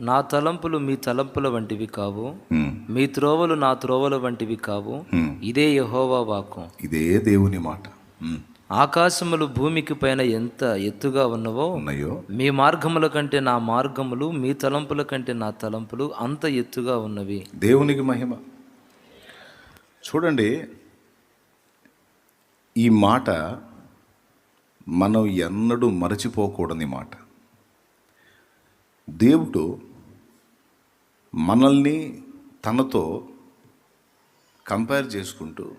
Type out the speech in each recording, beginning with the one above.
నా తలంపులు మీ తలంపుల వంటివి కావు. మీ త్రోవలు నా త్రోవల వంటివి కావు. ఇదే యహోవా వాక్కు. ఇదే దేవుని మాట. ఆకాశములు భూమికి పైన ఎంత ఎత్తుగా ఉన్నవో ఉన్నాయో? మీ మార్గముల కంటే నా మార్గములు మీ తలంపుల కంటే నా తలంపులు అంత ఎత్తుగా ఉన్నవి. దేవునికి మహిమ. చూడండి ఈ మాట మనం ఎన్నడూ మరచిపోకూడని మాట. దేవుడు మనల్ని తనతో కంపేర్ చేసుకుంటూ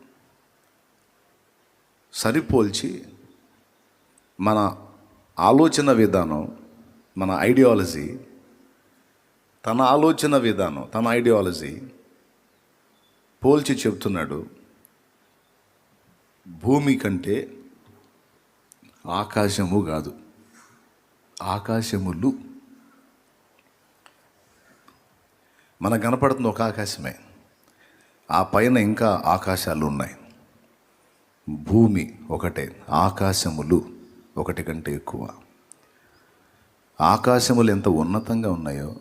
సరిపోల్చి మన ఆలోచన విధానం మన ఐడియాలజీ తన ఆలోచన విధానం తన ఐడియాలజీ పోల్చి చెప్తున్నాడు. భూమి కంటే ఆకాశము కాదు ఆకాశములు మనకు కనపడుతుంది ఒక ఆకాశమే. ఆ పైన ఇంకా ఆకాశాలు ఉన్నాయి. భూమి ఒకటే ఆకాశములు ఒకటి కంటే ఎక్కువ. ఆకాశములు ఎంత ఉన్నతంగా ఉన్నాయో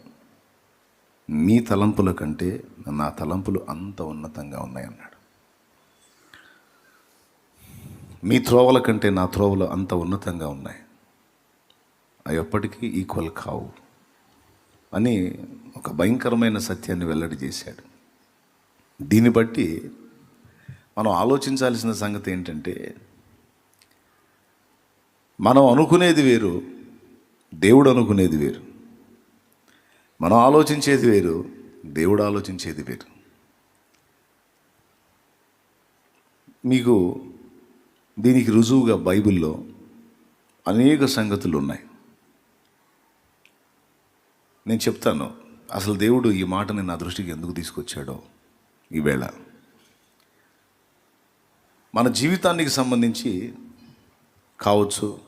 మీ తలంపుల కంటే నా తలంపులు అంత ఉన్నతంగా ఉన్నాయన్నాడు. మీ త్రోవల కంటే నా త్రోవలు అంత ఉన్నతంగా ఉన్నాయి. అవి ఎప్పటికీ ఈక్వల్ కావు. అని ఒక భయంకరమైన సత్యాన్ని వెల్లడి చేశాడు. దీన్ని బట్టి మనం ఆలోచించాల్సిన సంగతి ఏంటంటే మనం అనుకునేది వేరు దేవుడు అనుకునేది వేరు. మనం ఆలోచించేది వేరు దేవుడు ఆలోచించేది వేరు. మీకు దీనికి రుజువుగా బైబిల్లో అనేక సంగతులు ఉన్నాయి నేను చెప్తాను అసలు దేవుడు ఈ మాటని నా దృష్టికి ఎందుకు తీసుకొచ్చాడో ఈవేళ. మన జీవితానికి సంబంధించి కావచ్చు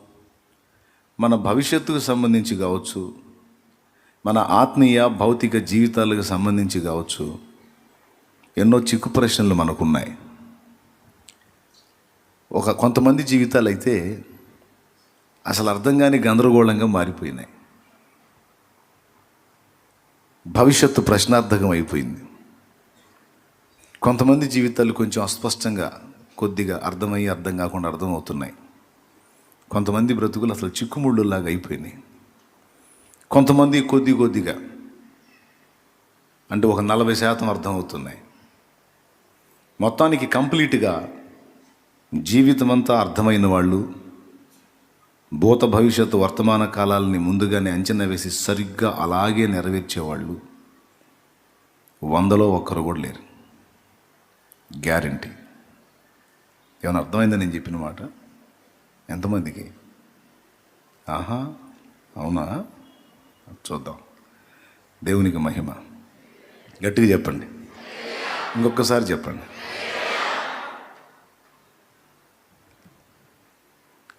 మన భవిష్యత్తుకు సంబంధించి కావచ్చు మన ఆత్మీయ భౌతిక జీవితాలకు సంబంధించి కావచ్చు ఎన్నో చిక్కు ప్రశ్నలు మనకున్నాయి. ఒక కొంతమంది జీవితాలు అయితే అసలు అర్థం కాని గందరగోళంగా మారిపోయినాయి. భవిష్యత్తు ప్రశ్నార్థకం అయిపోయింది కొంతమంది జీవితాలు కొంచెం అస్పష్టంగా కొద్దిగా అర్థమయ్యి అర్థం కాకుండా అర్థమవుతున్నాయి. కొంతమంది బ్రతుకులు అసలు చిక్కుముళ్ళులాగా అయిపోయినాయి. కొంతమంది కొద్ది కొద్దిగా అంటే ఒక నలభై శాతం అర్థమవుతున్నాయి. మొత్తానికి కంప్లీట్గా జీవితం అంతా అర్థమైన వాళ్ళు భూత భవిష్యత్తు వర్తమాన కాలాలని ముందుగానే అంచనా వేసి సరిగ్గా అలాగే నెరవేర్చేవాళ్ళు వందలో ఒక్కరు కూడా లేరు. గ్యారంటీ. ఏమైనా అర్థమైందా నేను చెప్పిన మాట? ఎంతమందికి? ఆహా అవునా? చూద్దాం. దేవునికి మహిమ. గట్టిగా చెప్పండి. ఇంకొకసారి చెప్పండి.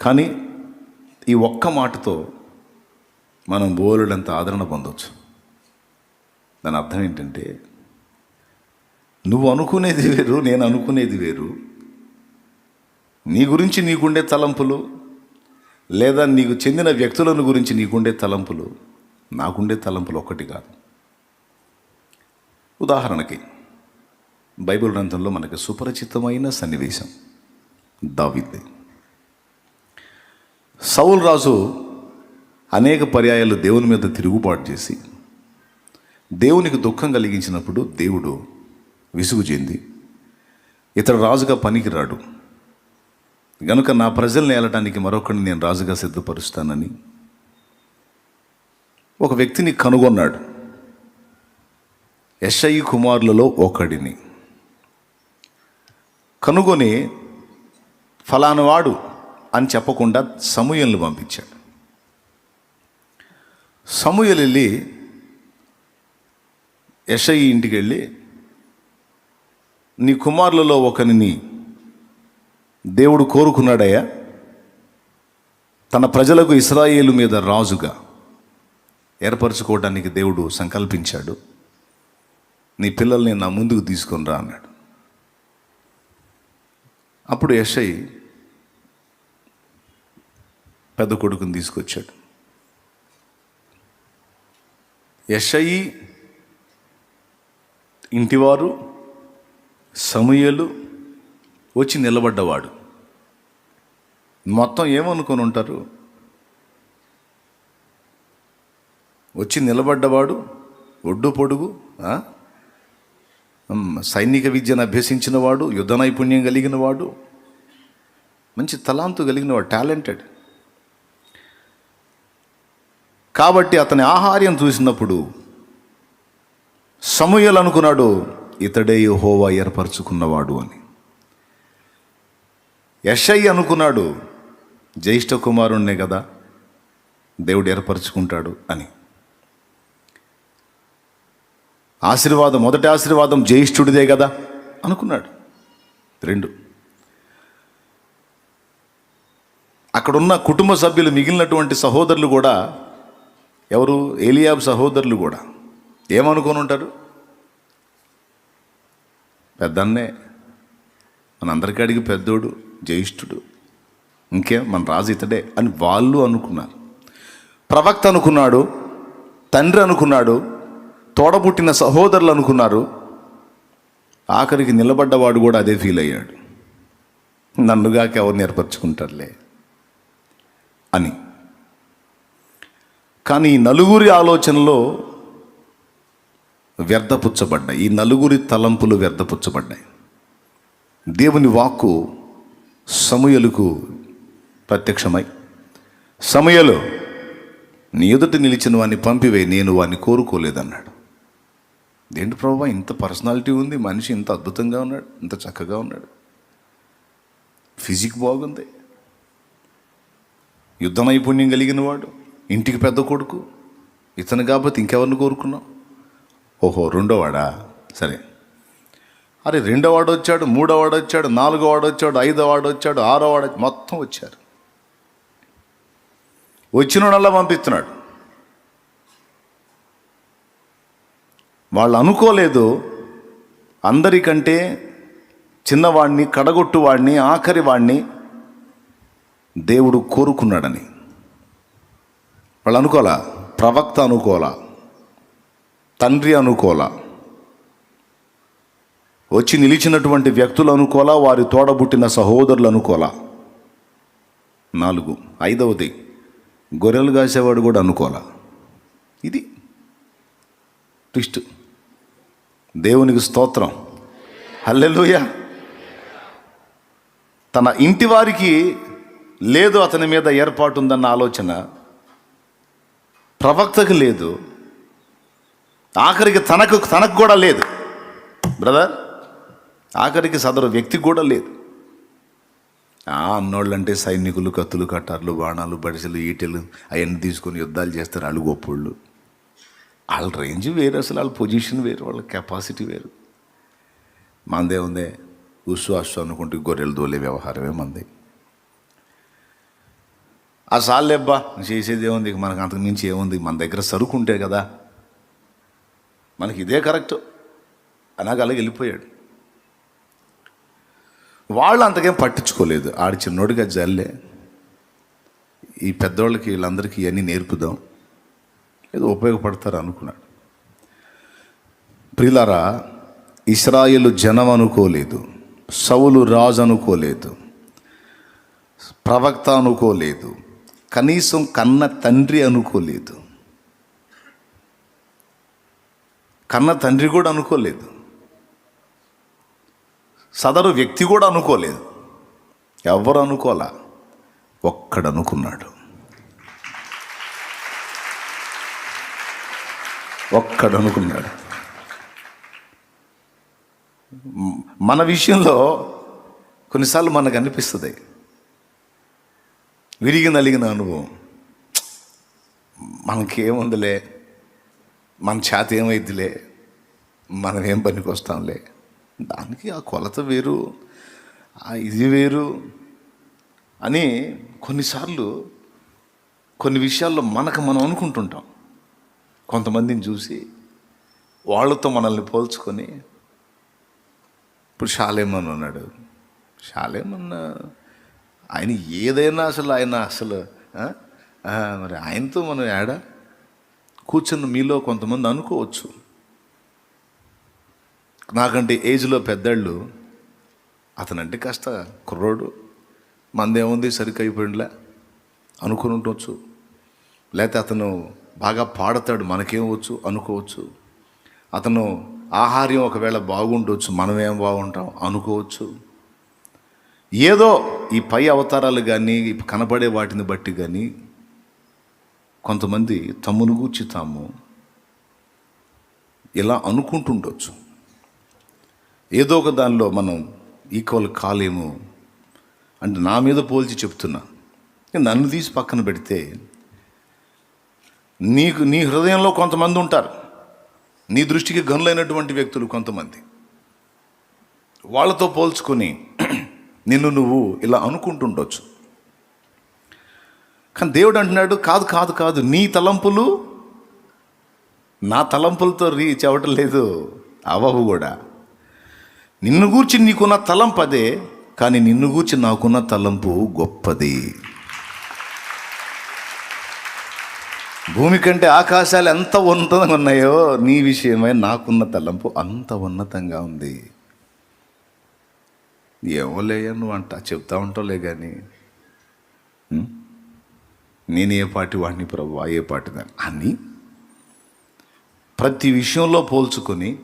కానీ ఈ ఒక్క మాటతో మనం బోలుడంత ఆదరణ పొందవచ్చు దాని అర్థం ఏంటంటే నువ్వు అనుకునేది వేరు నేను అనుకునేది వేరు. నీ గురించి నీకుండే తలంపులు లేదా నీకు చెందిన వ్యక్తులను గురించి నీకుండే తలంపులు నాకుండే తలంపులు ఒక్కటి కాదు. ఉదాహరణకి బైబిల్ గ్రంథంలో మనకి సుపరిచితమైన సన్నివేశం దావిద్దే సౌల్ రాజు అనేక పర్యాయాలు దేవుని మీద తిరుగుబాటు చేసి దేవునికి దుఃఖం కలిగించినప్పుడు దేవుడు విసుగు చెంది ఇతడు రాజుగా పనికిరాడు. గనుక నా ప్రజల్ని ఏలటానికి మరొకరిని నేను రాజుగా సిద్ధపరుస్తానని ఒక వ్యక్తిని కనుగొన్నాడు. ఎస్ఐ కుమారులలో ఒకడిని. కనుగొని ఫలానవాడు అని చెప్పకుండా సమూహలను పంపించాడు. సమూయలు వెళ్ళి యశయి ఇంటికి వెళ్ళి నీ కుమారులలో ఒకరిని దేవుడు కోరుకున్నాడయ్యా. తన ప్రజలకు ఇస్రాయేలు మీద రాజుగా ఏర్పరచుకోవడానికి దేవుడు సంకల్పించాడు. నీ పిల్లల్ని నా ముందుకు తీసుకొని రా అన్నాడు. అప్పుడు యశై పెద్ద కొడుకుని తీసుకొచ్చాడు. యషయి ఇంటివారు సమూయేలు వచ్చి నిలబడ్డవాడు. మొత్తం ఏమనుకొని ఉంటారు? వచ్చి నిలబడ్డవాడు ఒడ్డు పొడుగు సైనిక విద్యను అభ్యసించిన వాడు యుద్ధ నైపుణ్యం కలిగిన వాడు మంచి తలాంతు కలిగిన వాడు టాలెంటెడ్. కాబట్టి అతని ఆహార్యం చూసినప్పుడు సమూయలు అనుకున్నాడు ఇతడే యహోవా ఏర్పరచుకున్నవాడు అని. యషై అనుకున్నాడు జ్యేష్ఠ కుమారుణ్ణే కదా దేవుడు ఏర్పరచుకుంటాడు అని. ఆశీర్వాదం మొదటి ఆశీర్వాదం జ్యేష్ఠుడిదే కదా అనుకున్నాడు. రెండు. అక్కడున్న కుటుంబ సభ్యులు మిగిలినటువంటి సహోదరులు కూడా ఎవరు? ఏలియాబ్ సహోదరులు కూడా. ఏమనుకొని ఉంటారు? పెద్దన్నే. మనందరికీ అడిగి పెద్దోడు జ్యేష్ఠుడు. ఇంకే? మన రాజు ఇతడే అని వాళ్ళు అనుకున్నారు. ప్రవక్త అనుకున్నాడు తండ్రి అనుకున్నాడు తోడబుట్టిన సహోదరులు అనుకున్నారు. ఆఖరికి నిలబడ్డవాడు కూడా అదే ఫీల్ అయ్యాడు. నన్నుగాక ఎవరిని అని. కానీ ఈ నలుగురి ఆలోచనలో వ్యర్థపుచ్చబడ్డాయి. ఈ నలుగురి తలంపులు వ్యర్థపుచ్చబడ్డాయి. దేవుని వాక్కు సమయలకు ప్రత్యక్షమై సమయలో నీ ఎదుట నిలిచిన వాడిని పంపివే నేను వాడిని కోరుకోలేదన్నాడు. ఏంటి ప్రభావ? ఇంత పర్సనాలిటీ ఉంది మనిషి ఇంత అద్భుతంగా ఉన్నాడు ఇంత చక్కగా ఉన్నాడు. ఫిజిక్ బాగుంది. యుద్ధ నైపుణ్యం కలిగిన వాడు. ఇంటికి పెద్ద కొడుకు ఇతను కాకపోతే ఇంకెవరిని కోరుకున్నావు? ఓహో రెండోవాడా? సరే. అరే రెండోవాడు వచ్చాడు మూడోవాడు వచ్చాడు నాలుగోవాడు వచ్చాడు ఐదోవాడు వచ్చాడు ఆరోవాడు మొత్తం వచ్చారు. వచ్చిన పంపిస్తున్నాడు. వాళ్ళు అనుకోలేదు అందరికంటే చిన్నవాడిని కడగొట్టు వాడిని ఆఖరి వాడిని దేవుడు కోరుకున్నాడని. వాళ్ళు అనుకోలా ప్రవక్త అనుకోలా తండ్రి అనుకోలా వచ్చి నిలిచినటువంటి వ్యక్తులు అనుకోలా వారి తోడబుట్టిన సహోదరులు అనుకోలా నాలుగు. ఐదవది గొర్రెలు కాసేవాడు కూడా అనుకోలా ఇది ట్విస్ట్. దేవునికి స్తోత్రం. హల్లెలుయ. తన ఇంటి వారికి లేదు అతని మీద ఏర్పాటు ఉందన్న ఆలోచన. ప్రవక్తకు లేదు. ఆఖరికి తనకు తనకు కూడా లేదు. బ్రదర్ ఆఖరికి సదరు వ్యక్తికి కూడా లేదు. ఆ అన్నోళ్ళంటే సైనికులు కత్తులు కట్టార్లు బాణాలు బడిసెలు ఈటెలు అవన్నీ తీసుకొని యుద్ధాలు చేస్తారు వాళ్ళు గొప్పోళ్ళు వాళ్ళ రేంజ్ వేరు అసలు వాళ్ళ పొజిషన్ వేరు వాళ్ళ కెపాసిటీ వేరు. మందే ఉందే. ఉస్సు అస్సు అనుకుంటే గొర్రెలు దోలే వ్యవహారమే మంది. ఆ సాల్లెబ్బా చేసేది ఏముంది? మనకు అంతకు మించి ఏముంది? మన దగ్గర సరుకు ఉంటే కదా. మనకి ఇదే కరెక్ట్. అలాగ అలాగ వెళ్ళిపోయాడు. వాళ్ళు అంతకేం పట్టించుకోలేదు. ఆడి చిన్నోడిగా జల్లే. ఈ పెద్దోళ్ళకి వీళ్ళందరికీ ఇవన్నీ నేర్పుదాం. ఏదో ఉపయోగపడతారు అనుకున్నాడు. ప్రిలారా ఇస్రాయేలు జనం అనుకోలేదు. సౌలు రాజు అనుకోలేదు. ప్రవక్త అనుకోలేదు. కనీసం కన్న తండ్రి అనుకోలేదు. కన్న తండ్రి కూడా అనుకోలేదు. సదరు వ్యక్తి కూడా అనుకోలేదు. ఎవరు అనుకోలా? ఒక్కడు అనుకున్నాడు. ఒక్కడు అనుకున్నాడు. మన విషయంలో కొన్నిసార్లు మనకు అనిపిస్తుంది. విరిగి నలిగిన అనుభవం. మనకేముందిలే? మన చేత ఏమైద్దిలే? మనం ఏం పనికి వస్తాంలే దానికి ఆ కొలత వేరు ఆ ఇది వేరు అని కొన్నిసార్లు కొన్ని విషయాల్లో మనకు మనం అనుకుంటుంటాం. కొంతమందిని చూసి వాళ్ళతో మనల్ని పోల్చుకొని ఇప్పుడు షాలేమన్ ఉన్నాడు షాలేమన్నా ఆయన ఏదైనా అసలు ఆయన అసలు మరి ఆయనతో మనం ఏడా కూర్చున్న మీలో కొంతమంది అనుకోవచ్చు. నాకంటే ఏజ్లో పెద్దళ్ళు అతనంటే కాస్త కుర్రోడు మందేముంది సరిగ్గా అయిపోయిందిలే అనుకుని ఉండవచ్చు లేకపోతే అతను బాగా పాడతాడు మనకేమవచ్చు అనుకోవచ్చు. అతను ఆహార్యం ఒకవేళ బాగుండొచ్చు మనమేం బాగుంటాం? అనుకోవచ్చు. ఏదో ఈ పై అవతారాలు కానీ కనబడే వాటిని బట్టి కానీ కొంతమంది తమ్మును గూర్చి తాము ఇలా అనుకుంటుండొచ్చు. ఏదో ఒక దానిలో మనం ఈక్వల్ కాలేము అంటే నా మీద పోల్చి చెప్తున్నా. నన్ను తీసి పక్కన పెడితే నీకు నీ హృదయంలో కొంతమంది ఉంటారు. నీ దృష్టికి గనులైనటువంటి వ్యక్తులు కొంతమంది. వాళ్ళతో పోల్చుకొని నిన్ను నువ్వు ఇలా అనుకుంటుండొచ్చు. కానీ దేవుడు అంటున్నాడు కాదు కాదు కాదు నీ తలంపులు నా తలంపులతో రీచ్ అవ్వటం లేదు అవ్వవు కూడా. నిన్ను గూర్చి నీకున్న తలంపు అదే కానీ నిన్ను గూర్చి నాకున్న తలంపు గొప్పది. భూమి కంటే ఆకాశాలు ఎంత ఉన్నతంగా ఉన్నాయో నీ విషయమై నాకున్న తలంపు అంత ఉన్నతంగా ఉంది. ఏమోలేయా నువ్వు అంట చెప్తా ఉంటావులే కానీ నేను ఏ పాటి వాడిని ప్రభు ఏ పాటి దాన్ని అని ప్రతి విషయంలో పోల్చుకొని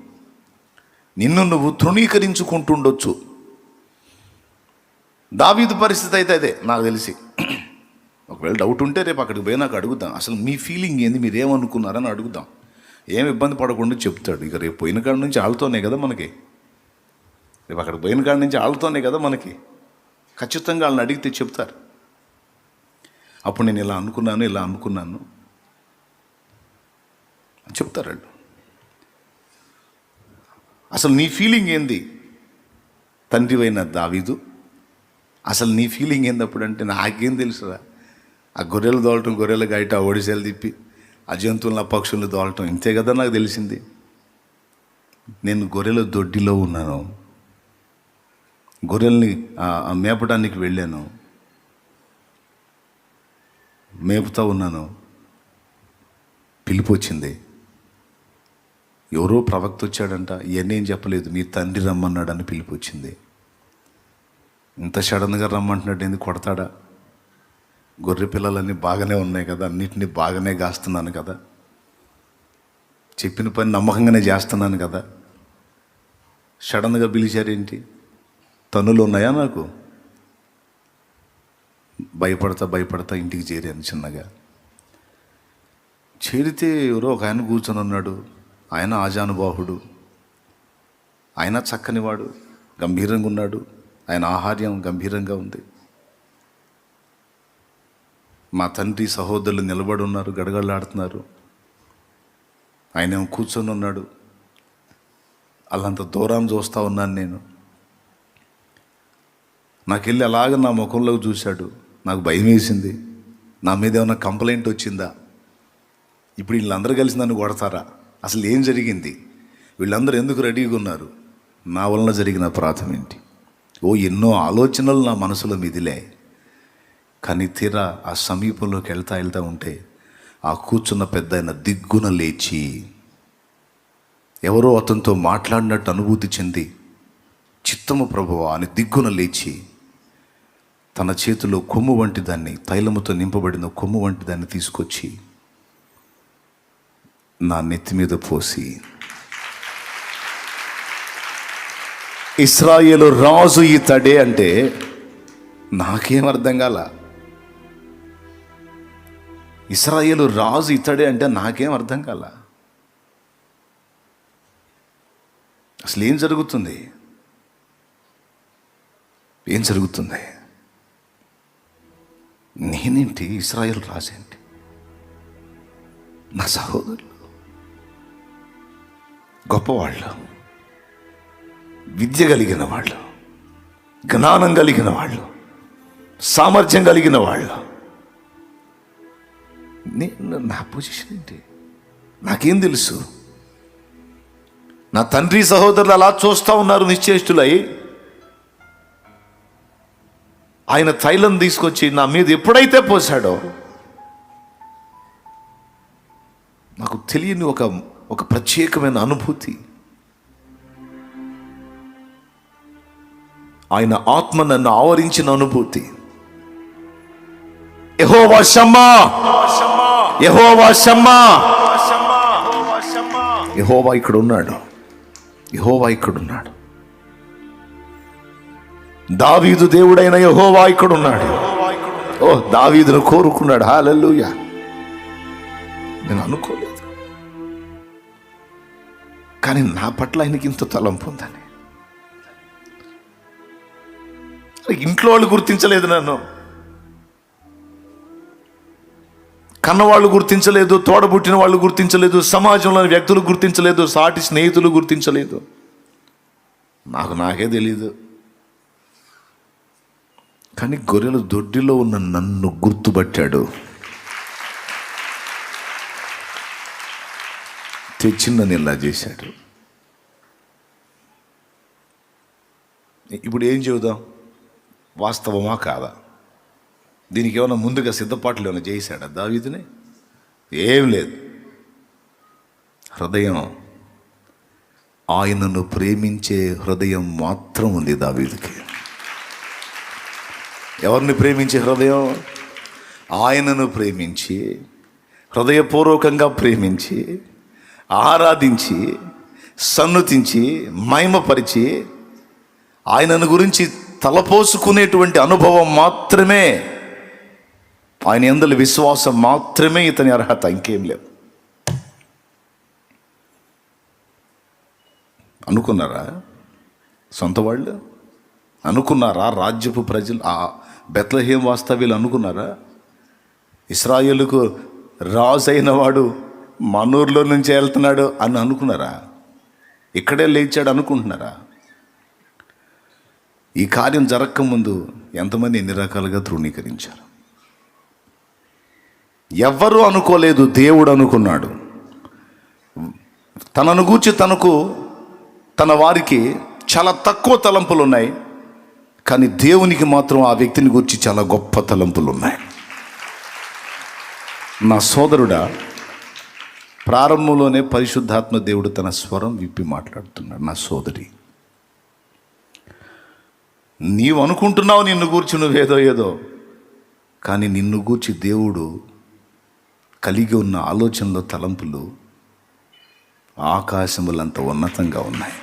నిన్ను నువ్వు తృణీకరించుకుంటుండొచ్చు. దావీదు పరిస్థితి అయితే అదే నాకు తెలిసి. ఒకవేళ డౌట్ ఉంటే రేపు అక్కడికి పోయి నాకు అడుగుదాం. అసలు మీ ఫీలింగ్ ఏంది? మీరు ఏమనుకున్నారని అడుగుదాం. ఏం ఇబ్బంది పడకుండా చెప్తాడు. ఇక రేపు పోయిన కాడ నుంచి ఆళ్ళతోనే కదా మనకి. రేపు అక్కడికి పోయిన కాడ నుంచి ఆళ్ళతోనే కదా మనకి. ఖచ్చితంగా వాళ్ళని అడిగితే చెప్తారు. అప్పుడు నేను ఇలా అనుకున్నాను ఇలా అనుకున్నాను. అని చెప్తారు వాళ్ళు. అసలు నీ ఫీలింగ్ ఏంది? తండ్రివైన దావీదు అసలు నీ ఫీలింగ్ ఏంది అప్పుడు అంటే నాకేం తెలుసురా. ఆ గొర్రెలు దోలటం గొర్రెలు గైట ఒడిసెలు తిప్పి ఆ జంతువులను ఆ పక్షులను దోలటం ఇంతే కదా నాకు తెలిసింది. నేను గొర్రెల దొడ్డిలో ఉన్నాను. గొర్రెల్ని మేపడానికి వెళ్ళాను. మేపుతూ ఉన్నాను. పిలుపు వచ్చింది ఎవరో ప్రవక్త వచ్చాడంట ఇవన్నేం చెప్పలేదు. మీ తండ్రి రమ్మన్నాడని పిలుపు వచ్చింది ఇంత సడన్గా రమ్మంటున్నాడు ఏంది? కొడతాడా? గొర్రె పిల్లలన్నీ బాగానే ఉన్నాయి కదా. అన్నిటినీ బాగానే కాస్తున్నాను కదా. చెప్పిన పని నమ్మకంగానే చేస్తున్నాను కదా. సడన్గా పిలిచారేంటి? తనులు ఉన్నాయా నాకు? భయపడతా భయపడతా ఇంటికి చేరాను చిన్నగా. చేరితే ఎవరో ఒక ఆయన కూర్చొని ఉన్నాడు. ఆయన ఆజానుబాహుడు. ఆయన చక్కనివాడు గంభీరంగా ఉన్నాడు. ఆయన ఆహార్యం గంభీరంగా ఉంది. మా తండ్రి సహోదరులు నిలబడి ఉన్నారు గడగడలాడుతున్నారు. ఆయన కూర్చొని ఉన్నాడు. అలాంత దూరం చూస్తూ ఉన్నాను నేను. నాకెళ్ళి అలాగ నా ముఖంలోకి చూశాడు. నాకు భయం వేసింది. నా మీద ఏమైనా కంప్లైంట్ వచ్చిందా? ఇప్పుడు వీళ్ళందరూ కలిసి నన్ను కొడతారా? అసలు ఏం జరిగింది? వీళ్ళందరూ ఎందుకు రెడీగా ఉన్నారు? నా వలన జరిగిన అపరాధం ఏంటి? ఓ ఎన్నో ఆలోచనలు నా మనసులో మిదిలే కానీ తీరా ఆ సమీపంలోకి వెళ్తా వెళ్తా ఉంటే ఆ కూర్చున్న పెద్ద ఆయన దిగ్గున లేచి ఎవరో అతనితో మాట్లాడినట్టు అనుభూతి చెంది చిత్తము ప్రభువా అని దిగ్గున లేచి తన చేతిలో కొమ్ము వంటి దాన్ని తైలముతో నింపబడిన కొమ్ము వంటి దాన్ని తీసుకొచ్చి నా నెత్తి మీద పోసి ఇస్రాయేలు రాజు ఇతడే అంటే నాకేం అర్థం కాల. ఇస్రాయేలు రాజు ఇతడే అంటే నాకేం అర్థం కాల. అసలు ఏం జరుగుతుంది? ఏం జరుగుతుంది? నేనేంటి ఇస్రాయల్ రాజేంటి? నా సహోదరులు? గొప్పవాళ్ళు. విద్య కలిగిన వాళ్ళు. జ్ఞానం కలిగిన వాళ్ళు. సామర్థ్యం కలిగిన వాళ్ళు. నేను నా పొజిషన్ ఏంటి? నాకేం తెలుసు? నా తండ్రి సహోదరులు అలా చూస్తూ ఉన్నారు నిశ్చేష్టులై. ఆయన తైలం తీసుకొచ్చి నా మీద ఎప్పుడైతే పోసాడో నాకు తెలియని ఒక ఒక ప్రత్యేకమైన అనుభూతి. ఆయన ఆత్మ నన్ను ఆవరించిన అనుభూతి. యహోవా షమ్మా యహోవా షమ్మా యహోవా ఇక్కడ ఉన్నాడు. యహోవా ఇక్కడ ఉన్నాడు. దావీదు దేవుడైన యహోవా ఇక్కడ ఉన్నాడు ఓ దావీదును కోరుకున్నాడు. హాలెల్లుయా నేను అనుకోలేదు. కానీ నా పట్ల ఆయనకి ఇంత తలంపు ఉందని ఇంట్లో వాళ్ళు గుర్తించలేదు నన్ను. కన్నవాళ్ళు గుర్తించలేదు తోడబుట్టిన వాళ్ళు గుర్తించలేదు సమాజంలోని వ్యక్తులు గుర్తించలేదు సాటి స్నేహితులు గుర్తించలేదు. నాకు నాకే తెలీదు. కానీ గొర్రెల దొడ్డిలో ఉన్న నన్ను గుర్తుపట్టాడు. తెచ్చి నన్ను ఇలా చేశాడు. ఇప్పుడు ఏం చెబుదాం? వాస్తవమా కాదా? దీనికి ఏమైనా ముందుగా సిద్ధపాట్లు ఏమైనా చేశాడా దావీదిని? ఏం లేదు. హృదయం ఆయనను ప్రేమించే హృదయం మాత్రం ఉంది దావీదుకి. ఎవరిని ప్రేమించే హృదయం? ఆయనను ప్రేమించి హృదయపూర్వకంగా ప్రేమించి ఆరాధించి సన్నుతించి మహిమపరిచి ఆయనను గురించి తలపోసుకునేటువంటి అనుభవం మాత్రమే ఆయన ఎందలి విశ్వాసం మాత్రమే ఇతని అర్హత. ఇంకేం లేదు. అనుకున్నారా? సొంత వాళ్ళు? అనుకున్నారా? రాజ్యపు ప్రజలు? ఆ బెత్లహేం వాస్తవ్యులు అనుకున్నారా? ఇస్రాయేలుకు రాజు అయిన వాడు మనూరులో నుంచి వెళ్తున్నాడు అని అనుకున్నారా? ఇక్కడే లేచాడు అనుకుంటున్నారా? ఈ కార్యం జరగకముందు ఎంతమంది ఎన్ని రకాలుగా ధృవీకరించారు? ఎవ్వరూ అనుకోలేదు దేవుడు అనుకున్నాడు. తనను గూర్చి తనకు తన వారికి చాలా తక్కువ తలంపులు ఉన్నాయి కానీ దేవునికి మాత్రం ఆ వ్యక్తిని గురించి చాలా గొప్ప తలంపులు ఉన్నాయి. నా సోదరుడా ప్రారంభంలోనే పరిశుద్ధాత్మ దేవుడు తన స్వరం విప్పి మాట్లాడుతున్నాడు. నా సోదరి నీవు అనుకుంటున్నావు నిన్ను గూర్చి నువ్వేదో ఏదో కానీ నిన్ను గూర్చి దేవుడు కలిగి ఉన్న ఆలోచనలో తలంపులు ఆకాశములంత ఉన్నతంగా ఉన్నాయి.